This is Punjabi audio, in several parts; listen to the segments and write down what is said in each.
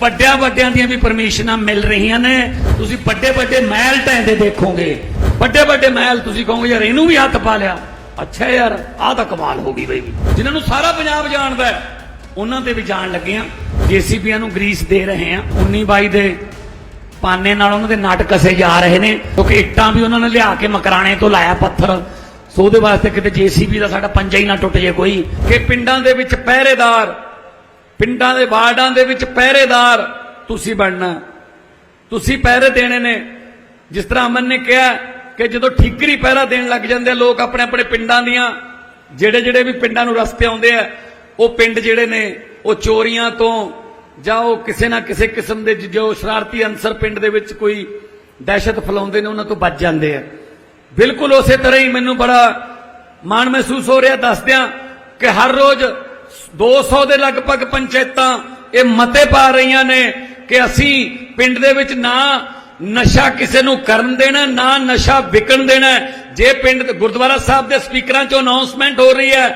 ਵੱਡਿਆਂ ਵੱਡਿਆਂ ਦੀਆਂ ਵੀ ਪਰਮਿਸ਼ਨਾਂ ਮਿਲ ਰਹੀਆਂ ਨੇ। ਤੁਸੀਂ ਵੱਡੇ ਵੱਡੇ ਮਹਿਲ ਢਹਿੰਦੇ ਦੇਖੋਗੇ। ਵੱਡੇ ਵੱਡੇ ਮਹਿਲ ਤੁਸੀਂ ਕਹੋਗੇ, ਯਾਰ ਇਹਨੂੰ ਵੀ ਹੱਥ ਪਾ ਲਿਆ। ਅੱਛਾ ਯਾਰ, ਆਹ ਤਾਂ ਕਮਾਲ ਹੋ ਗਈ ਬਈ। ਜਿਨ੍ਹਾਂ ਨੂੰ ਸਾਰਾ ਪੰਜਾਬ ਜਾਣਦਾ ਉਹਨਾਂ ਤੇ ਵੀ ਜਾਣ ਲੱਗੇ ਆ ਜੀਸੀਬੀਆਂ ਨੂੰ ਗਰੀਸ ਦੇ ਰਹੇ ਆ 19 22 ਦੇ ਪਾਨੇ ਨਾਲ ਉਹਨਾਂ ਦੇ ਨਟ ਕਸੇ ਜਾ ਰਹੇ ਨੇ। ਕਿਉਂਕਿ ਇੱਟਾਂ ਵੀ ਉਹਨਾਂ ਨੇ ਲਿਆ ਕੇ ਮਕਰਾਣੇ ਤੋਂ ਲਾਇਆ ਪੱਥਰ। ਸੋ ਉਹਦੇ ਵਾਸਤੇ ਕਿਤੇ ਜੀਸੀਬੀ ਦਾ ਸਾਡਾ ਪੰਜਾ ਹੀ ਨਾ ਟੁੱਟ ਜੇ ਕੋਈ। ਕਿ ਪਿੰਡਾਂ ਦੇ ਵਿੱਚ ਪਹਿਰੇਦਾਰ ਪਿੰਡਾਂ ਦੇ ਵਾਰਡਾਂ ਦੇ ਵਿੱਚ ਪਹਿਰੇਦਾਰ ਤੁਸੀਂ ਬਣਨਾ। ਤੁਸੀਂ ਪਹਿਰੇ ਦੇਣੇ ਨੇ। ਜਿਸ ਤਰ੍ਹਾਂ ਅਮਨ ਨੇ ਕਿਹਾ ਕਿ ਜਦੋਂ ਠੀਕਰੀ ਪਹਿਰਾ ਦੇਣ ਲੱਗ ਜਾਂਦੇ ਆ, ਲੋਕ ਆਪਣੇ ਆਪਣੇ ਪਿੰਡਾਂ ਦੀਆਂ, ਜਿਹੜੇ ਜਿਹੜੇ ਵੀ ਪਿੰਡਾਂ ਨੂੰ ਰਸਤੇ ਆਉਂਦੇ ਆ, ਉਹ ਪਿੰਡ ਜਿਹੜੇ ਨੇ, ਉਹ ਚੋਰੀਆਂ ਤੋਂ ਜਾਂ ਉਹ ਕਿਸੇ ਨਾ ਕਿਸੇ ਕਿਸਮ ਦੇ ਜੋ ਸ਼ਰਾਰਤੀ ਅੰਸਰ ਪਿੰਡ ਦੇ ਵਿੱਚ ਕੋਈ ਦਹਿਸ਼ਤ ਫੈਲਾਉਂਦੇ ਨੇ, ਉਹਨਾਂ ਤੋਂ ਬਚ ਜਾਂਦੇ ਆ। ਬਿਲਕੁਲ ਉਸੇ ਤਰ੍ਹਾਂ ਹੀ ਮੈਨੂੰ ਬੜਾ ਮਾਣ ਮਹਿਸੂਸ ਹੋ ਰਿਹਾ, ਦੱਸਦਿਆਂ ਕਿ ਹਰ ਰੋਜ਼ 200 ਦੇ ਲਗਭਗ ਪੰਚਾਇਤਾਂ ਇਹ ਮਤੇ ਪਾ ਰਹੀਆਂ ਨੇ ਕਿ ਅਸੀਂ ਪਿੰਡ ਦੇ ਵਿੱਚ ਨਾ ਨਸ਼ਾ ਕਿਸੇ ਨੂੰ ਕਰਨ ਦੇਣਾ, ਨਾ ਨਸ਼ਾ ਵਿਕਣ ਦੇਣਾ। ਜੇ ਪਿੰਡ ਗੁਰਦੁਆਰਾ ਸਾਹਿਬ ਦੇ ਸਪੀਕਰਾਂ ਚੋਂ ਅਨਾਉਂਸਮੈਂਟ ਹੋ ਰਹੀ ਹੈ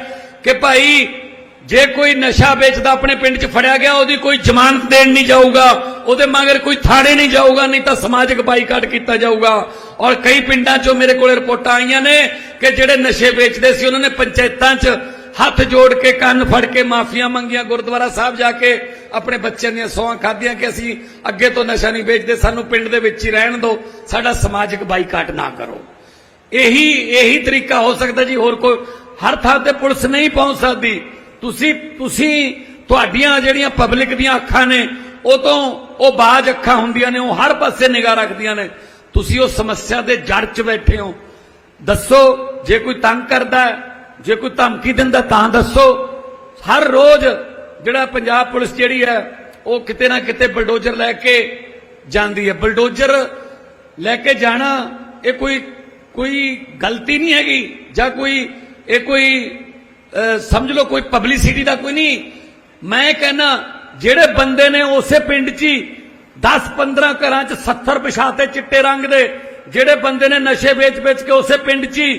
ਕਿ ਭਾਈ, ਜੇ ਕੋਈ ਨਸ਼ਾ ਵੇਚਦਾ ਆਪਣੇ ਪਿੰਡ 'ਚ ਫੜਿਆ ਗਿਆ, ਉਹਦੀ ਕੋਈ ਜ਼ਮਾਨਤ ਦੇਣ ਨਹੀਂ ਜਾਊਗਾ। ਉਹਦੇ ਮਗਰ ਕੋਈ ਥਾੜੇ ਨਹੀਂ ਜਾਊਗਾ, ਨਹੀਂ ਤਾਂ ਸਮਾਜਿਕ ਬਾਈਕਾਟ ਕੀਤਾ ਜਾਊਗਾ। ਔਰ ਕਈ ਪਿੰਡਾਂ 'ਚੋਂ ਮੇਰੇ ਕੋਲੇ ਰਿਪੋਰਟਾਂ ਆਈਆਂ ਨੇ ਕਿ ਜਿਹੜੇ ਨਸ਼ੇ ਵੇਚਦੇ ਸੀ, ਉਹਨਾਂ ਨੇ ਪੰਚਾਇਤਾਂ 'ਚ ਹੱਥ ਜੋੜ ਕੇ ਕੰਨ ਫੜ ਕੇ ਮਾਫੀਆਂ ਮੰਗੀਆਂ ਗੁਰਦੁਆਰਾ ਸਾਹਿਬ ਜਾ ਕੇ ਆਪਣੇ ਬੱਚਿਆਂ ਦੀਆਂ ਸੌਹਾਂ ਖਾਧੀਆਂ ਕਿ ਅਸੀਂ ਅੱਗੇ ਤੋਂ ਨਸ਼ਾ ਨਹੀਂ ਵੇਚਦੇ ਸਾਨੂੰ ਪਿੰਡ ਦੇ ਵਿੱਚ ਹੀ ਰਹਿਣ ਦਿਓ ਸਾਡਾ ਸਮਾਜਿਕ ਬਾਈਕਾਟ ਨਾ ਕਰੋ। ਇਹੀ ਇਹੀ ਤਰੀਕਾ ਹੋ ਸਕਦਾ ਜੀ ਹੋਰ ਕੋਈ ਹਰ ਥਾਂ ਤੇ ਪੁਲਿਸ ਨਹੀਂ ਪਹੁੰਚ ਸਕਦੀ। ਤੁਸੀਂ ਤੁਸੀਂ ਤੁਹਾਡੀਆਂ ਜਿਹੜੀਆਂ ਪਬਲਿਕ ਦੀਆਂ ਅੱਖਾਂ ਨੇ ਉਹ ਤੋਂ ਉਹ ਬਾਜ ਅੱਖਾਂ ਹੁੰਦੀਆਂ ਨੇ ਉਹ ਹਰ ਪਾਸੇ ਨਿਗਾਹ ਰੱਖਦੀਆਂ ਨੇ। ਤੁਸੀਂ ਉਹ ਸਮੱਸਿਆ ਦੇ ਜੜ 'ਚ ਬੈਠੇ ਹੋ। ਦੱਸੋ ਜੇ ਕੋਈ ਤੰਗ ਕਰਦਾ ਹੈ, ਜੇ ਕੋਈ ਧਮਕੀ ਦਿੰਦਾ ਤਾਂ ਦੱਸੋ। ਹਰ ਰੋਜ਼ ਜਿਹੜਾ ਪੰਜਾਬ ਪੁਲਿਸ ਜਿਹੜੀ ਹੈ, ਉਹ ਕਿਤੇ ਨਾ ਕਿਤੇ ਬਲਡੋਜ਼ਰ ਲੈ ਕੇ ਜਾਂਦੀ ਹੈ। ਬਲਡੋਜ਼ਰ ਲੈ ਕੇ ਜਾਣਾ, ਇਹ ਕੋਈ ਕੋਈ ਗਲਤੀ ਨਹੀਂ ਹੈਗੀ। ਜਾਂ ਕੋਈ, ਇਹ ਕੋਈ ਸਮਝ ਲਓ ਕੋਈ ਪਬਲਿਸਿਟੀ ਦਾ ਕੋਈ ਨਹੀਂ। ਮੈਂ ਕਹਿੰਨਾ ਜਿਹੜੇ ਬੰਦੇ ਨੇ ਉਸੇ ਪਿੰਡ 'ਚ ਹੀ 10 15 ਘਰਾਂ 'ਚ 70 ਪਛਾਤੇ ਚਿੱਟੇ ਰੰਗ ਦੇ, ਜਿਹੜੇ ਬੰਦੇ ਨੇ ਨਸ਼ੇ ਵੇਚ-ਵੇਚ ਕੇ ਉਸੇ ਪਿੰਡ 'ਚ ਹੀ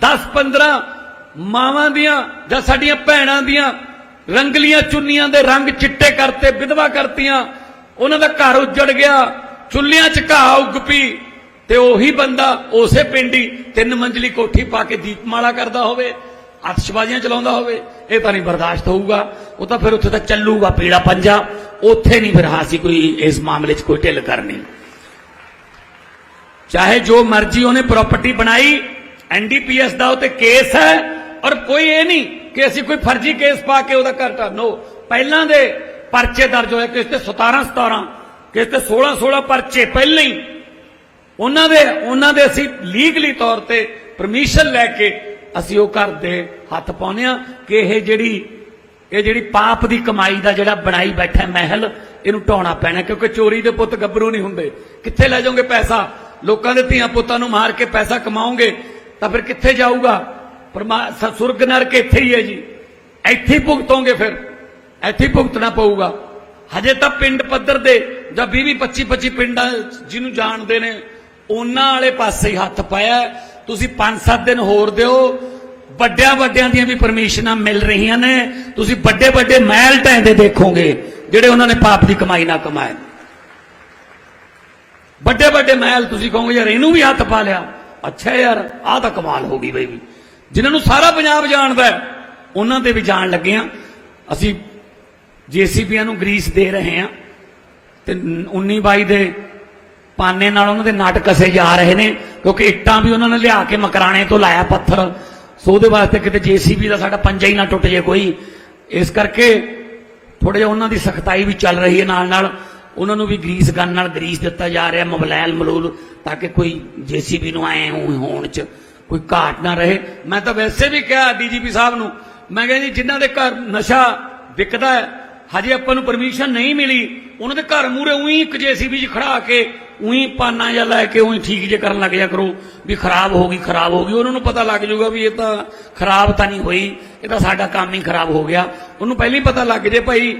10 15 ਮਾਵਾਂ ਦੀਆਂ ਜਾਂ ਸਾਡੀਆਂ ਭੈਣਾਂ ਦੀਆਂ ਰੰਗਲੀਆਂ ਚੁੰਨੀਆਂ ਦੇ ਰੰਗ ਚਿੱਟੇ ਕਰਤੇ, ਵਿਧਵਾ ਕਰਤੀਆਂ, ਉਹਨਾਂ ਦਾ ਘਰ ਉੱਜੜ ਗਿਆ, ਚੁੱਲ੍ਹਿਆਂ 'ਚ ਘਾਹ ਉੱਗ ਪਈ ਤੇ ਉਹੀ ਬੰਦਾ ਉਸੇ ਪਿੰਡ ਹੀ ਤਿੰਨ ਮੰਜ਼ਲੀ ਕੋਠੀ ਪਾ ਕੇ ਦੀਪਮਾਲਾ ਕਰਦਾ ਹੋਵੇ ਅਤਸ਼ਬਾਜ਼ੀਆਂ ਚਲਾਉਂਦਾ ਹੋਵੇ, ਇਹ ਤਾਂ ਨਹੀਂ ਬਰਦਾਸ਼ਤ ਹੋਊਗਾ, ਉਹ ਤਾਂ ਫਿਰ ਉੱਥੇ ਤਾਂ ਚੱਲੂਗਾ ਪੀੜਾ ਪੰਜਾ, ਉੱਥੇ ਨਹੀਂ ਫਿਰ ਹਾਸੀ ਕੋਈ ਇਸ ਮਾਮਲੇ 'ਚ ਕੋਈ ਢਿੱਲ ਕਰਨੀ। ਚਾਹੇ ਜੋ ਮਰਜ਼ੀ ਉਹਨੇ ਪ੍ਰਾਪਰਟੀ ਬਣਾਈ ਐਨਡੀਪੀਐਸ ਦਾ ਉਹ ਤੇ ਕੇਸ ਹੈ ਔਰ ਕੋਈ ਇਹ ਨਹੀਂ ਕਿ ਅਸੀਂ ਕੋਈ ਫਰਜ਼ੀ ਕੇਸ ਪਾ ਕੇ ਉਹਦਾ ਘਰ ਢਾਨੋ ਪਹਿਲਾਂ ਦੇ ਪਰਚੇ ਦਰਜ ਹੋਏ, ਕਿਸ ਤੇ 17 17 ਕਿਸ ਤੇ 16 16 ਪਰਚੇ ਪਹਿਲਾਂ ਹੀ। ਉਹਨਾਂ ਦੇ ਉਹਨਾਂ ਦੇ ਅਸੀਂ ਲੀਗਲੀ ਤੌਰ ਤੇ ਪਰਮਿਸ਼ਨ ਲੈ ਕੇ ਅਸੀਂ ਉਹ ਘਰ ਦੇ ਹੱਥ ਪਾਉਨੇ ਆ ਕਿ ਇਹ ਜਿਹੜੀ ਇਹ ਜਿਹੜੀ ਪਾਪ ਦੀ ਕਮਾਈ ਦਾ ਜਿਹੜਾ ਬਣਾਈ ਬੈਠਾ ਮਹਿਲ, ਇਹਨੂੰ ਢਾਉਣਾ ਪੈਣਾ, ਕਿਉਂਕਿ ਚੋਰੀ ਦੇ ਪੁੱਤ ਗੱਭਰੂ ਨਹੀਂ ਹੁੰਦੇ। ਕਿੱਥੇ ਲੈ ਜਾਓਗੇ ਪੈਸਾ? ਲੋਕਾਂ ਦੇ ਧੀਆਂ ਪੁੱਤਾਂ ਨੂੰ ਮਾਰ ਕੇ ਪੈਸਾ ਕਮਾਓਗੇ, ਤਾਂ ਫਿਰ ਕਿੱਥੇ ਜਾਊਗਾ? ਪਰਮਾ ਸੁਰਗ ਨਰਕ ਇੱਥੇ ਹੀ ਹੈ ਜੀ। ਇੱਥੇ ਹੀ ਭੁਗਤੋਗੇ ਫਿਰ। ਇੱਥੇ ਹੀ ਭੁਗਤਣਾ ਪਊਗਾ। ਹਜੇ ਤਾਂ ਪਿੰਡ ਪੱਧਰ ਦੇ ਜਾਂ 20 20 25 25 ਪਿੰਡਾਂ ਜਿਹਨੂੰ ਜਾਣਦੇ ਨੇ, ਉਹਨਾਂ ਵਾਲੇ ਪਾਸੇ ਹੀ ਹੱਥ ਪਾਇਆ ਤੁਸੀਂ 5-7 ਦਿਨ ਹੋਰ ਦਿਓ। ਵੱਡਿਆਂ ਵੱਡਿਆਂ ਦੀਆਂ ਵੀ ਪਰਮਿਸ਼ਨਾਂ ਮਿਲ ਰਹੀਆਂ ਨੇ। ਤੁਸੀਂ ਵੱਡੇ ਵੱਡੇ ਮਹਿਲ ਢਹਿੰਦੇ ਦੇਖੋਗੇ, ਜਿਹੜੇ ਉਹਨਾਂ ਨੇ ਪਾਪ ਦੀ ਕਮਾਈ ਨਾ ਕਮਾਏ। ਵੱਡੇ ਵੱਡੇ ਮਹਿਲ ਤੁਸੀਂ ਕਹੋਗੇ, ਯਾਰ ਇਹਨੂੰ ਵੀ ਹੱਥ ਪਾ ਲਿਆ। ਅੱਛਾ ਯਾਰ, ਆਹ ਤਾਂ ਕਮਾਲ ਹੋ ਗਈ ਬਈ। ਵੀ ਜਿਨ੍ਹਾਂ ਨੂੰ ਸਾਰਾ ਪੰਜਾਬ ਜਾਣਦਾ ਉਹਨਾਂ ਤੇ ਵੀ ਜਾਣ ਲੱਗੇ ਆ ਅਸੀਂ ਜੀਸੀਬੀਆਂ ਨੂੰ ਗਰੀਸ ਦੇ ਰਹੇ ਆ ਤੇ 19 22 ਦੇ ਪਾਨੇ ਨਾਲ ਉਹਨਾਂ ਦੇ ਨਟ ਕਸੇ ਜਾ ਰਹੇ ਨੇ, ਕਿਉਂਕਿ ਇੱਟਾਂ ਵੀ ਉਹਨਾਂ ਨੇ ਲਿਆ ਕੇ ਮਕਰਾਣੇ ਤੋਂ ਲਾਇਆ ਪੱਥਰ। ਸੋ ਉਹਦੇ ਵਾਸਤੇ ਕਿਤੇ ਜੀਸੀਬੀ ਦਾ ਸਾਡਾ ਪੰਜਾ ਹੀ ਨਾ ਟੁੱਟ ਜੇ ਕੋਈ। ਇਸ ਕਰਕੇ ਥੋੜਾ ਜਿਹਾ ਉਹਨਾਂ ਦੀ ਸਖਤਾਈ ਵੀ ਚੱਲ ਰਹੀ ਹੈ ਨਾਲ ਨਾਲ ਉਹਨਾਂ ਨੂੰ ਵੀ ਗਰੀਸ ਗਨ ਨਾਲ ਗਰੀਸ ਦਿੱਤਾ ਜਾ ਰਿਹਾ, ਮਬਲੈਲ ਮਲੂਲ, ਤਾਂ ਕਿ ਕੋਈ ਜੀਸੀਬੀ ਨੂੰ ਆਏ ਹੋਣ ਚ ਕੋਈ ਘਾਟ ਨਾ ਰਹੇ। ਮੈਂ ਤਾਂ ਵੈਸੇ ਵੀ ਕਿਹਾ ਡੀਜੀਪੀ ਸਾਹਿਬ ਨੂੰ, ਮੈਂ ਕਿਹਾ ਜੀ, ਜਿਨ੍ਹਾਂ ਦੇ ਘਰ ਨਸ਼ਾ ਵਿਕਦਾ ਹੈ, ਹਜੇ ਆਪਾਂ ਨੂੰ ਪਰਮਿਸ਼ਨ ਨਹੀਂ ਮਿਲੀ। ਉਹਨਾਂ ਦੇ ਘਰ ਮੂਰੇ ਉਹੀ ਇੱਕ ਜੀਸੀਬੀ 'ਚ ਖੜਾ ਕੇ ਉਹੀ ਪਾਨਾ ਜਾਂ ਲੈ ਕੇ ਉਹੀ ਠੀਕ ਜੇ ਕਰਨ ਲੱਗ ਜਾ ਕਰੋ ਵੀ ਖਰਾਬ ਹੋ ਗਈ, ਖਰਾਬ ਹੋ ਗਈ। ਉਹਨਾਂ ਨੂੰ ਪਤਾ ਲੱਗ ਜਾਊਗਾ ਵੀ ਇਹ ਤਾਂ ਖਰਾਬ ਤਾਂ ਨਹੀਂ ਹੋਈ, ਇਹ ਤਾਂ ਸਾਡਾ ਕੰਮ ਹੀ ਖਰਾਬ ਹੋ ਗਿਆ। ਉਹਨੂੰ ਪਹਿਲਾਂ ਹੀ ਪਤਾ ਲੱਗ ਜੇ ਭਾਈ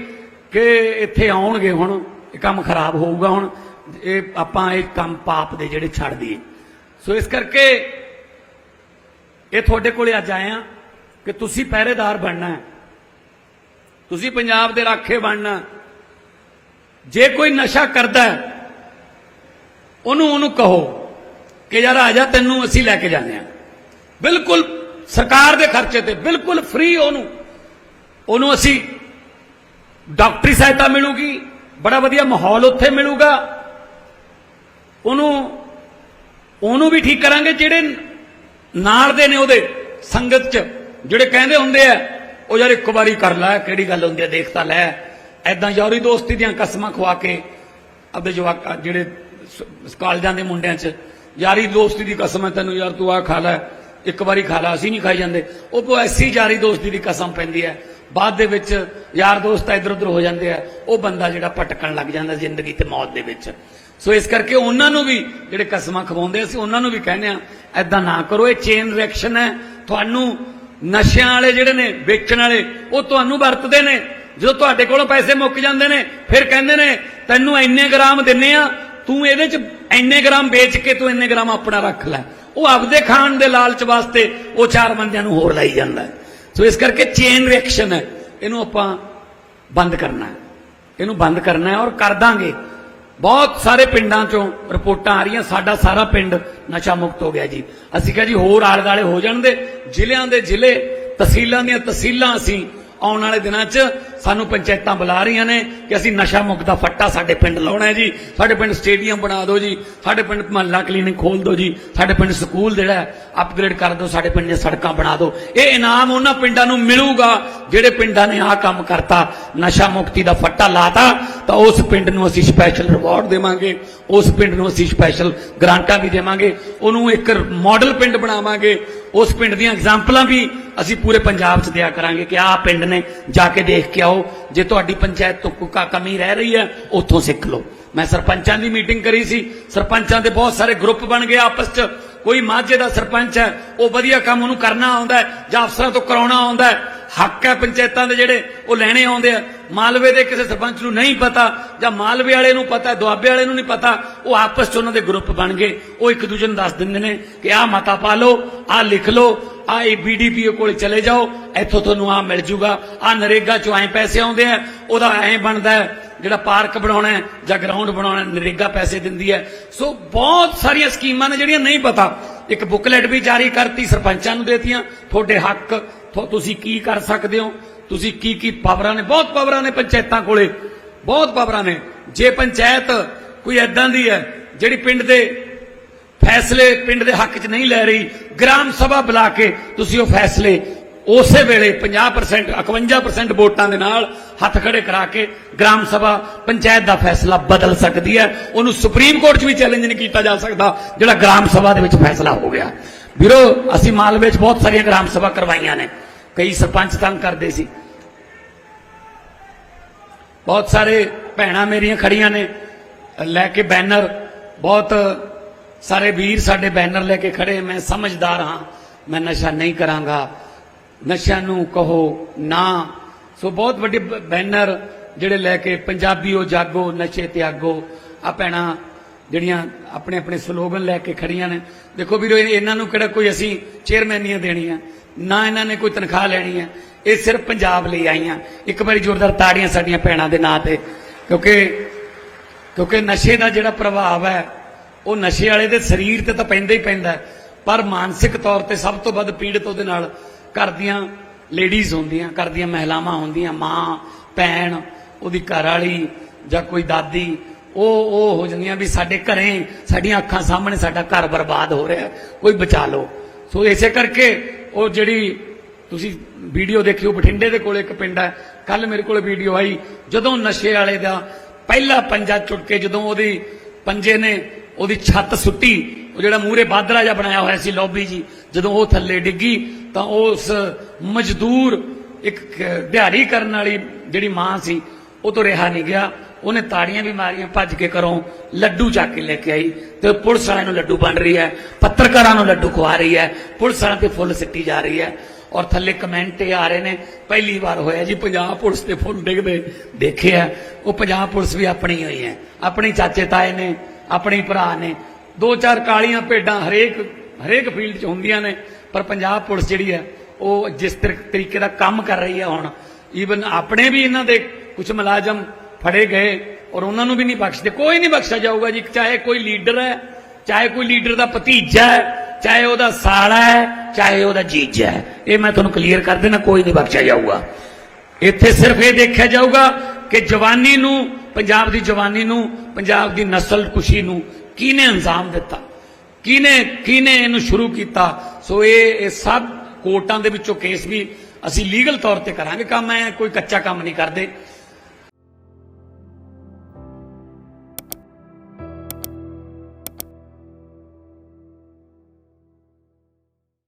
ਕਿ ਇੱਥੇ ਆਉਣਗੇ ਹੁਣ, ਇਹ ਕੰਮ ਖਰਾਬ ਹੋਊਗਾ ਹੁਣ, ਇਹ ਆਪਾਂ ਇਹ ਕੰਮ ਪਾਪ ਦੇ ਜਿਹੜੇ ਛੱਡ ਦਈਏ। ਸੋ ਇਸ ਕਰਕੇ ਇਹ ਤੁਹਾਡੇ ਕੋਲੇ ਅੱਜ ਆਏ ਆ ਕਿ ਤੁਸੀਂ ਪਹਿਰੇਦਾਰ ਬਣਨਾ ਹੈ। ਤੁਸੀਂ ਪੰਜਾਬ ਦੇ ਰਾਖੇ ਬਣਨਾ ਜੇ ਕੋਈ ਨਸ਼ਾ ਕਰਦਾ ਹੈ, ਉਹਨੂੰ ਉਹਨੂੰ ਕਹੋ ਕਿ ਯਾਰ ਆ ਜਾ, ਤੈਨੂੰ ਅਸੀਂ ਲੈ ਕੇ ਜਾਂਦੇ ਆ ਬਿਲਕੁਲ ਸਰਕਾਰ ਦੇ ਖਰਚੇ ਤੇ, ਬਿਲਕੁਲ ਫ੍ਰੀ ਉਹਨੂੰ। ਉਹਨੂੰ ਅਸੀਂ ਡਾਕਟਰੀ ਸਹਾਇਤਾ ਮਿਲੂਗੀ, ਬੜਾ ਵਧੀਆ ਮਾਹੌਲ ਉੱਥੇ ਮਿਲੂਗਾ। ਉਹਨੂੰ ਉਹਨੂੰ ਵੀ ਠੀਕ ਕਰਾਂਗੇ, ਜਿਹੜੇ ਨਾਲ ਦੇ ਨੇ ਉਹਦੇ, ਸੰਗਤ ਚ। ਜਿਹੜੇ ਕਹਿੰਦੇ ਹੁੰਦੇ ਆ, ਉਹ ਯਾਰ ਇੱਕ ਵਾਰੀ ਕਰ ਲੈ, ਕਿਹੜੀ ਗੱਲ ਹੁੰਦੀ ਹੈ ਦੇਖ ਤਾਂ ਲੈ। ਐਦਾਂ ਯਾਰੀ ਦੋਸਤੀ ਦੀਆਂ ਕਸਮਾਂ ਖਵਾ ਕੇ ਆਪਦੇ ਜਵਾਕ, ਜਿਹੜੇ ਕਾਲਜਾਂ ਦੇ ਮੁੰਡਿਆਂ ਚ, ਯਾਰੀ ਦੋਸਤੀ ਦੀ ਕਸਮ ਹੈ ਤੈਨੂੰ ਯਾਰ ਤੂੰ ਆ ਖਾ ਲੈ, ਇੱਕ ਵਾਰੀ ਖਾ ਲੈ, ਅਸੀਂ ਨਹੀਂ ਖਾਈ ਜਾਂਦੇ। ਉਹ ਕੋ ਐਸੀ ਯਾਰੀ ਦੋਸਤੀ ਦੀ ਕਸਮ ਪੈਂਦੀ ਹੈ ਬਾਅਦ ਦੇ ਵਿੱਚ ਯਾਰ ਦੋਸਤ ਇਧਰ ਉਧਰ ਹੋ ਜਾਂਦੇ ਆ। ਉਹ ਬੰਦਾ ਜਿਹੜਾ ਭਟਕਣ ਲੱਗ ਜਾਂਦਾ ਜ਼ਿੰਦਗੀ ਤੇ ਮੌਤ ਦੇ ਵਿੱਚ। ਸੋ ਇਸ ਕਰਕੇ ਉਹਨਾਂ ਨੂੰ ਵੀ ਜਿਹੜੇ ਕਸਮਾਂ ਖਵਾਉਂਦੇ ਅਸੀਂ ਉਹਨਾਂ ਨੂੰ ਵੀ ਕਹਿੰਦੇ ਆ ਐਦਾਂ ਨਾ ਕਰੋ, ਇਹ ਚੇਨ ਰਿਐਕਸ਼ਨ ਹੈ। ਤੁਹਾਨੂੰ ਨਸ਼ਿਆਂ ਵਾਲੇ ਜਿਹੜੇ ਨੇ, ਵੇਚਣ ਵਾਲੇ, ਉਹ ਤੁਹਾਨੂੰ ਵਰਤਦੇ ਨੇ। ਜਦੋਂ ਤੁਹਾਡੇ ਕੋਲੋਂ ਪੈਸੇ ਮੁੱਕ ਜਾਂਦੇ ਨੇ, ਫਿਰ ਕਹਿੰਦੇ ਨੇ, ਤੈਨੂੰ ਇੰਨੇ ਗ੍ਰਾਮ ਦਿੰਨੇ ਆ, ਤੂੰ ਇਹਦੇ ਚ ਇੰਨੇ ਗ੍ਰਾਮ ਵੇਚ ਕੇ ਤੂੰ ਇੰਨੇ ਗ੍ਰਾਮ ਆਪਣਾ ਰੱਖ ਲੈ। ਉਹ ਆਪਦੇ ਖਾਣ ਦੇ ਲਾਲਚ ਵਾਸਤੇ ਉਹ ਚਾਰ ਬੰਦਿਆਂ ਨੂੰ ਹੋਰ ਲਾਈ ਜਾਂਦਾ ਸੋ ਇਸ ਕਰਕੇ ਚੇਨ ਰਿਐਕਸ਼ਨ ਹੈ। ਇਹਨੂੰ ਆਪਾਂ ਬੰਦ ਕਰਨਾ ਹੈ। ਇਹਨੂੰ ਬੰਦ ਕਰਨਾ ਹੈ ਔਰ ਕਰ ਦਾਂਗੇ। ਬਹੁਤ ਸਾਰੇ ਪਿੰਡਾਂ ਚੋਂ ਰਿਪੋਰਟਾਂ ਆ ਰਹੀਆਂ, ਸਾਡਾ ਸਾਰਾ ਪਿੰਡ ਨਸ਼ਾ ਮੁਕਤ ਹੋ ਗਿਆ ਜੀ। ਅਸੀਂ ਕਿਹਾ ਜੀ, ਹੋਰ ਆਲੇ ਦਾਲੇ ਹੋ ਜਾਣ ਦੇ, ਜ਼ਿਲ੍ਹਿਆਂ ਦੇ ਜ਼ਿਲ੍ਹੇ, ਤਹਿਸੀਲਾਂ ਦੀਆਂ ਤਹਿਸੀਲਾਂ ਅਸੀਂ ਆਉਣ ਵਾਲੇ ਦਿਨਾਂ 'ਚ ਸਾਨੂੰ ਪੰਚਾਇਤਾਂ ਬੁਲਾ ਰਹੀਆਂ ਨੇ ਕਿ ਅਸੀਂ ਨਸ਼ਾ ਮੁਕਤ ਦਾ ਫੱਟਾ ਸਾਡੇ ਪਿੰਡ ਲਾਉਣਾ ਜੀ। ਸਾਡੇ ਪਿੰਡ ਸਟੇਡੀਅਮ ਬਣਾ ਦਿਓ ਜੀ, ਸਾਡੇ ਪਿੰਡ ਮਹੱਲਾ ਕਲੀਨਿਕ ਖੋਲ ਦਿਓ ਜੀ, ਸਾਡੇ ਪਿੰਡ ਸਕੂਲ ਜਿਹੜਾ ਅਪਗ੍ਰੇਡ ਕਰ ਦਿਓ, ਸਾਡੇ ਪਿੰਡ ਦੀਆਂ ਸੜਕਾਂ ਬਣਾ ਦਿਓ। ਇਹ ਇਨਾਮ ਉਹਨਾਂ ਪਿੰਡਾਂ ਨੂੰ ਮਿਲੂਗਾ, ਜਿਹੜੇ ਪਿੰਡਾਂ ਨੇ ਆਹ ਕੰਮ ਕਰਤਾ, ਨਸ਼ਾ ਮੁਕਤੀ ਦਾ ਫੱਟਾ ਲਾਤਾ। ਤਾਂ ਉਸ ਪਿੰਡ ਨੂੰ ਅਸੀਂ ਸਪੈਸ਼ਲ ਰਿਵਾਰਡ ਦੇਵਾਂਗੇ, ਉਸ ਪਿੰਡ ਨੂੰ ਅਸੀਂ ਸਪੈਸ਼ਲ ਗ੍ਰਾਂਟਾਂ ਵੀ ਦੇਵਾਂਗੇ, ਉਹਨੂੰ ਇੱਕ ਮਾਡਲ ਪਿੰਡ ਬਣਾਵਾਂਗੇ, ਉਸ ਪਿੰਡ ਦੀਆਂ ਐਗਜ਼ਾਮਪਲਾਂ ਵੀ ਅਸੀਂ ਪੂਰੇ ਪੰਜਾਬ 'ਚ ਦਿਆ ਕਰਾਂਗੇ ਕਿ ਆਹ ਪਿੰਡ ਨੇ ਜਾ ਕੇ ਦੇਖ ਕੇ ਆਓ, ਜੇ ਤੁਹਾਡੀ ਪੰਚਾਇਤ ਤੋਂ ਕੋਈ ਕਮੀ ਰਹਿ ਰਹੀ ਹੈ, ਉੱਥੋਂ ਸਿੱਖ ਲਓ। ਮੈਂ ਸਰਪੰਚਾਂ ਦੀ ਮੀਟਿੰਗ ਕਰੀ ਸੀ, ਸਰਪੰਚਾਂ ਦੇ ਬਹੁਤ ਸਾਰੇ ਗਰੁੱਪ ਬਣ ਗਏ ਆਪਸ 'ਚ। ਕੋਈ ਮਾਝੇ ਦਾ ਸਰਪੰਚ ਹੈ, ਉਹ ਵਧੀਆ ਕੰਮ ਉਹਨੂੰ ਕਰਨਾ ਆਉਂਦਾ ਜਾਂ ਅਫਸਰਾਂ ਤੋਂ ਕਰਾਉਣਾ ਆਉਂਦਾ ਹੱਕ ਹੈ ਪੰਚਾਇਤਾਂ ਦੇ ਜਿਹੜੇ ਉਹ ਲੈਣੇ ਆਉਂਦੇ ਆ। ਮਾਲਵੇ ਦੇ ਕਿਸੇ ਸਰਪੰਚ ਨੂੰ ਨਹੀਂ ਪਤਾ ਜਾਂ ਮਾਲਵੇ ਵਾਲੇ ਨੂੰ ਪਤਾ, ਦੁਆਬੇ ਵਾਲੇ ਨੂੰ ਨਹੀਂ ਪਤਾ, ਉਹ ਆਪਸ 'ਚ ਉਹਨਾਂ ਦੇ ਗਰੁੱਪ ਬਣ ਗਏ। ਉਹ ਇੱਕ ਦੂਜੇ ਨੂੰ ਦੱਸ ਦਿੰਦੇ ਨੇ ਕਿ ਆਹ ਮਤਾ ਪਾ ਲਓ, ਆਹ ਲਿਖ ਲਓ ਆ ਇਹ ਬੀਡੀਪੀਓ ਕੋਲ ਚਲੇ ਜਾਓ, ਇੱਥੋਂ ਤੁਹਾਨੂੰ ਆ ਮਿਲ ਜੂਗਾ। ਆ ਨਰੇਗਾ ਚੋਂ ਐ ਪੈਸੇ ਆਉਂਦੇ ਆ, ਉਹਦਾ ਐ ਬਣਦਾ ਹੈ, ਜਿਹੜਾ ਪਾਰਕ ਬਣਾਉਣਾ ਹੈ ਜਾਂ ਗਰਾਊਂਡ ਬਣਾਉਣਾ ਨਰੇਗਾ ਪੈਸੇ ਦਿੰਦੀ ਹੈ। ਸੋ ਬਹੁਤ ਸਾਰੀਆਂ ਸਕੀਮਾਂ ਨੇ ਜਿਹੜੀਆਂ ਨਹੀਂ ਪਤਾ। ਇੱਕ ਬੁਕਲੈਟ ਵੀ ਜਾਰੀ ਕਰਤੀ, ਸਰਪੰਚਾਂ ਨੂੰ ਦੇਤੀਆਂ। ਤੁਹਾਡੇ ਹੱਕ ਤੁਸੀਂ ਕੀ ਕਰ ਸਕਦੇ ਹੋ? ਤੁਸੀਂ ਕੀ ਕੀ ਪਾਵਰਾਂ ਨੇ? ਬਹੁਤ ਪਾਵਰਾਂ ਨੇ ਪੰਚਾਇਤਾਂ ਕੋਲੇ। ਬਹੁਤ ਪਾਵਰਾਂ ਨੇ। ਜੇ ਪੰਚਾਇਤ ਕੋਈ ਐਦਾਂ ਦੀ ਹੈ, ਜਿਹੜੀ ਪਿੰਡ ਦੇ ਫੈਸਲੇ, ਪਿੰਡ ਦੇ ਹੱਕ 'ਚ ਨਹੀਂ ਲੈ ਰਹੀ, ਗ੍ਰਾਮ ਸਭਾ ਬੁਲਾ ਕੇ ਤੁਸੀਂ ਉਹ ਫੈਸਲੇ ਉਸੇ ਵੇਲੇ 50% 51% ਵੋਟਾਂ ਦੇ ਨਾਲ ਹੱਥ ਖੜੇ ਕਰਾ ਕੇ ਗ੍ਰਾਮ ਸਭਾ, ਪੰਚਾਇਤ ਦਾ ਫੈਸਲਾ ਬਦਲ ਸਕਦੀ ਹੈ। ਉਹਨੂੰ ਸੁਪਰੀਮ ਕੋਰਟ 'ਚ ਵੀ ਚੈਲੰਜ ਨਹੀਂ ਕੀਤਾ ਜਾ ਸਕਦਾ, ਜਿਹੜਾ ਗ੍ਰਾਮ ਸਭਾ ਦੇ ਵਿੱਚ ਫੈਸਲਾ ਹੋ ਗਿਆ। ਵੀਰੋ, ਅਸੀਂ ਮਾਲਵੇ 'ਚ ਬਹੁਤ ਸਾਰੀਆਂ ਗ੍ਰਾਮ ਸਭਾ ਕਰਵਾਈਆਂ ਨੇ। ਕਈ ਸਰਪੰਚ ਤੰਗ ਕਰਦੇ ਸੀ। ਬਹੁਤ ਸਾਰੇ ਭੈਣਾਂ ਮੇਰੀਆਂ ਖੜੀਆਂ ਨੇ। ਲੈ ਕੇ ਬੈਨਰ, ਬਹੁਤ ਸਾਰੇ ਵੀਰ ਸਾਡੇ ਬੈਨਰ ਲੈ ਕੇ ਖੜੇ। ਮੈਂ ਸਮਝਦਾਰ ਹਾਂ। ਮੈਂ ਨਸ਼ਾ ਨਹੀਂ ਕਰਾਂਗਾ। ਨਸ਼ਿਆਂ ਨੂੰ ਕਹੋ, ਨਾ। ਸੋ ਬਹੁਤ ਵੱਡੇ ਬੈਨਰ ਜਿਹੜੇ ਲੈ ਕੇ ਪੰਜਾਬੀਓ ਜਾਗੋ, ਨਸ਼ੇ ਤਿਆਗੋ ਆ ਭੈਣਾਂ ਜਿਹੜੀਆਂ ਆਪਣੇ ਆਪਣੇ ਸਲੋਗਨ ਲੈ ਕੇ ਖੜੀਆਂ ਨੇ। ਦੇਖੋ ਵੀਰੋ, ਇਹ- ਇਹਨਾਂ ਨੂੰ ਕਿਹੜਾ ਕੋਈ ਅਸੀਂ ਚੇਅਰਮੈਨੀਆਂ ਦੇਣੀਆਂ। ਨਾ ਇਹਨਾਂ ਨੇ ਕੋਈ ਤਨਖਾਹ ਲੈਣੀ ਹੈ। ਇਹ ਸਿਰਫ ਪੰਜਾਬ ਲਈ ਆਈਆਂ। ਇੱਕ ਵਾਰੀ ਜ਼ੋਰਦਾਰ ਤਾੜੀਆਂ ਸਾਡੀਆਂ ਭੈਣਾਂ ਦੇ ਨਾਂ ਤੇ। ਕਿਉਂਕਿ ਕਿਉਂਕਿ ਨਸ਼ੇ ਦਾ ਜਿਹੜਾ ਪ੍ਰਭਾਵ ਹੈ, ਉਹ ਨਸ਼ੇ ਵਾਲੇ ਦੇ ਸਰੀਰ ਤੇ ਤਾਂ ਪੈਂਦਾ ਹੀ ਪੈਂਦਾ ਪਰ ਮਾਨਸਿਕ ਤੌਰ ਤੇ ਸਭ ਤੋਂ ਵੱਧ ਪੀੜਤ ਉਹਦੇ ਨਾਲ ਘਰ ਦੀਆਂ ਲੇਡੀਜ਼ ਹੁੰਦੀਆਂ ਘਰ ਦੀਆਂ ਮਹਿਲਾਵਾਂ ਹੁੰਦੀਆਂ, ਮਾਂ, ਭੈਣ, ਉਹਦੀ ਘਰ ਵਾਲੀ ਜਾਂ ਕੋਈ ਦਾਦੀ, ਉਹ ਉਹ ਹੋ ਜਾਂਦੀਆਂ ਵੀ ਸਾਡੇ ਘਰੇ, ਸਾਡੀਆਂ ਅੱਖਾਂ ਸਾਹਮਣੇ ਸਾਡਾ ਘਰ ਬਰਬਾਦ ਹੋ ਰਿਹਾ, ਕੋਈ ਬਚਾ ਲਓ। ਸੋ ਇਸੇ ਕਰਕੇ ਉਹ ਜਿਹੜੀ ਤੁਸੀਂ ਵੀਡੀਓ ਦੇਖਿਓ, ਬਠਿੰਡੇ ਦੇ ਕੋਲ ਇੱਕ ਪਿੰਡ ਹੈ ਕੱਲ ਮੇਰੇ ਕੋਲ ਵੀਡੀਓ ਆਈ, ਜਦੋਂ ਨਸ਼ੇ ਵਾਲੇ ਦਾ ਪਹਿਲਾ ਪੰਜਾ ਚੁੱਟ ਕੇ ਜਦੋਂ ਉਹਦੀ ਪੰਜੇ ਨੇ ਉਹਦੀ ਛੱਤ ਸੁੱਟੀ, ਉਹ ਜਿਹੜਾ ਮੂਹਰੇ ਬਾਦਰਾ ਜਿਹਾ ਬਣਾਇਆ ਹੋਇਆ ਸੀ, ਲੌਬੀ ਜੀ, ਜਦੋਂ ਉਹ ਥੱਲੇ ਡਿੱਗੀ ਤਾਂ ਉਸ ਮਜ਼ਦੂਰ ਇੱਕ ਕ- ਦਿਹਾੜੀ ਕਰਨ ਵਾਲੀ ਜਿਹੜੀ ਮਾਂ ਸੀ, ਉਹ ਤੋਂ ਰਿਹਾ ਨਹੀਂ ਗਿਆ। ਉਹਨੇ ਤਾੜੀਆਂ ਵੀ ਮਾਰੀਆਂ, ਭੱਜ ਕੇ ਘਰੋਂ ਲੱਡੂ ਚੱਕ ਕੇ ਲੈ ਕੇ ਆਈ ਤੇ ਪੁਲਿਸ ਵਾਲਿਆਂ ਨੂੰ ਲੱਡੂ ਬਣ ਰਹੀ ਹੈ, ਪੱਤਰਕਾਰਾਂ ਨੂੰ ਲੱਡੂ ਖਵਾ ਰਹੀ ਹੈ, ਪੁਲਿਸ ਵਾਲਿਆਂ ਤੇ ਫੁੱਲ ਸਿੱਟੀ ਜਾ ਰਹੀ ਹੈ ਔਰ ਥੱਲੇ ਕਮੈਂਟ ਇਹ ਆ ਰਹੇ ਨੇ, ਪਹਿਲੀ ਵਾਰ ਹੋਇਆ ਜੀ, ਪੰਜਾਬ ਪੁਲਿਸ ਤੇ ਫੁੱਲ ਡਿੱਗਦੇ ਦੇਖਿਆ ਉਹ ਪੰਜਾਬ ਪੁਲਿਸ ਵੀ ਆਪਣੀ ਹੋਈ ਹੈ, ਆਪਣੇ ਚਾਚੇ ਤਾਏ ਨੇ, ਆਪਣੇ ਭਰਾ ਨੇ, ਦੋ ਚਾਰ ਕਾਲੀਆਂ ਭੇਡਾਂ ਹਰੇਕ ਹਰੇਕ ਫੀਲਡ 'ਚ ਹੁੰਦੀਆਂ ਨੇ। ਪਰ ਪੰਜਾਬ ਪੁਲਿਸ ਜਿਹੜੀ ਹੈ, ਉਹ ਜਿਸ ਤਰੀ- ਤਰੀਕੇ ਦਾ ਕੰਮ ਕਰ ਰਹੀ ਹੈ ਹੁਣ ਈਵਨ ਆਪਣੇ ਵੀ ਇਹਨਾਂ ਦੇ ਕੁਝ ਮੁਲਾਜ਼ਮ ਫੜੇ ਗਏ ਔਰ ਉਹਨਾਂ ਨੂੰ ਵੀ ਨਹੀਂ ਬਖਸ਼ਦੇ। ਕੋਈ ਨਹੀਂ ਬਖਸ਼ਿਆ ਜਾਊਗਾ ਜੀ, ਚਾਹੇ ਕੋਈ ਲੀਡਰ ਹੈ, ਚਾਹੇ ਕੋਈ ਲੀਡਰ ਦਾ ਭਤੀਜਾ ਹੈ, ਚਾਹੇ ਉਹਦਾ ਸਾਲਾ ਹੈ, ਚਾਹੇ ਉਹਦਾ ਜੀਜਾ ਹੈ। ਇਹ ਮੈਂ ਤੁਹਾਨੂੰ ਕਲੀਅਰ ਕਰ ਦੇਣਾ, ਕੋਈ ਨਹੀਂ ਬਖਸ਼ਿਆ ਜਾਊਗਾ। ਇੱਥੇ ਸਿਰਫ ਇਹ ਦੇਖਿਆ ਜਾਊਗਾ ਕਿ ਜਵਾਨੀ ਨੂੰ, ਪੰਜਾਬ ਦੀ ਜਵਾਨੀ ਨੂੰ, ਪੰਜਾਬ ਦੀ ਨਸਲ ਕੁਸ਼ੀ ਨੂੰ ਕਿਹਨੇ ਅੰਜਾਮ ਦਿੱਤਾ? ਕਿਹਨੇ ਕਿਹਨੇ ਇਹਨੂੰ ਸ਼ੁਰੂ ਕੀਤਾ? ਸੋ ਇਹ ਇਹ ਸਭ ਕੋਰਟਾਂ ਦੇ ਵਿੱਚੋਂ ਕੇਸ ਵੀ ਅਸੀਂ ਲੀਗਲ ਤੌਰ ਤੇ ਕਰਾਂਗੇ। ਕੰਮ ਹੈ, ਕੋਈ ਕੱਚਾ ਕੰਮ ਨਹੀਂ ਕਰਦੇ।